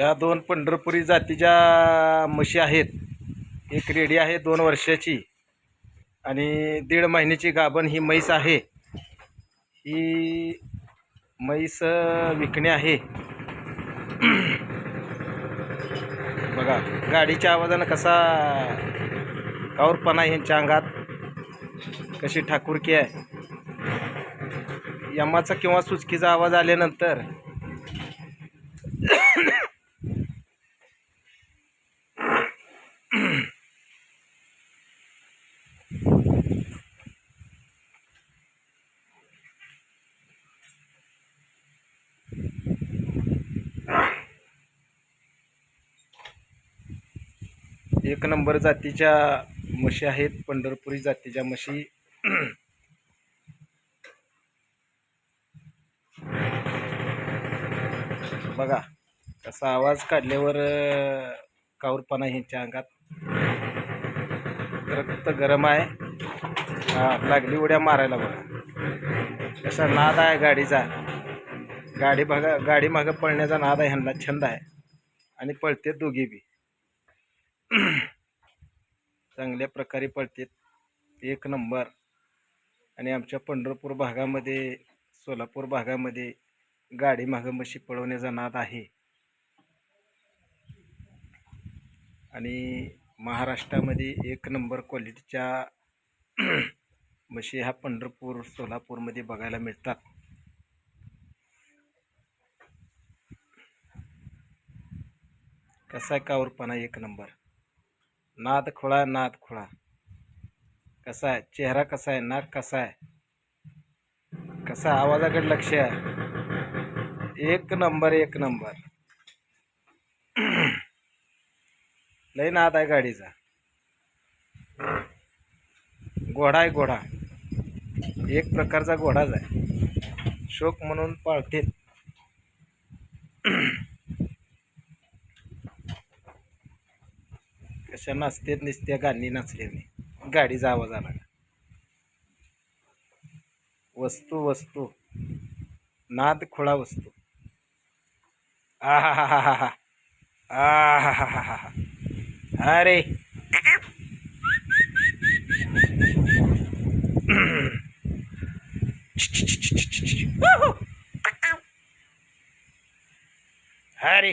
या दोन पंढरपुरी जातीच्या म्हशी आहेत. एक रेडी आहे दोन वर्षाची. आणि दीड महिन्याची गाभण ही म्हैस आहे. ही म्हैस विकणे आहे. बघा गाडीच्या आवाजानं कसा कावरपणा यांच्या अंगात. कशी ठाकूरकी आहे. यमाचा किंवा सुचकीचा आवाज आल्यानंतर एक नंबर जातीच्या म्हशी आहेत पंढरपुरी जातीच्या म्हशी. बघा कसा आवाज काढल्यावर काऊरपणा कावरपणा ह्यांच्या अंगात. रक्त गरम आहे. लागली उड्या मारायला बघा. कसा नाद आहे गाडीचा. गाडी बघा गाडी मागं पळण्याचा नाद आहे ह्यांना छंद आहे. आणि पळते दोघी बी. चांगल्या प्रकारे पळतात एक नंबर. आणि आमच्या पंढरपूर भागामध्ये सोलापूर भागामध्ये गाडी मागं म्हशी पळवण्याचा नाद आहे. आणि महाराष्ट्रामध्ये एक नंबर क्वालिटीच्या म्हशी ह्या पंढरपूर सोलापूरमध्ये बघायला मिळतात. कसा आहे कावरपणा एक नंबर? नाद खुळा नाद खुळा. कसा आहे? चेहरा कसा आहे? नाक कसा आहे? कसा आवाजाकडे लक्ष आहे एक नंबर एक नंबर. लई नाद आहे गाडीचा. घोडा आहे घोडा. एक प्रकारचा घोडाच आहे. शोक म्हणून पाळतील कशा नाचतेत निसत्या गाणी नाचल्याने गाडीचा आवाज आला वस्तू वस्तू. नाद खुळा वस्तू. आ हा हा हा हा हा हा हा हा हा हा अरे. अरे.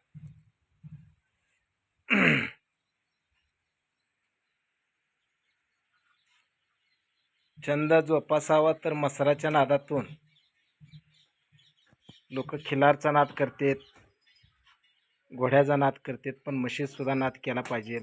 छंद जोपासावा तर मसराच्या नादातून. लोक खिलारचा नाद करतात घोड्याचा नाद करतात पण म्हशीसुद्धा नाद केला पाहिजे.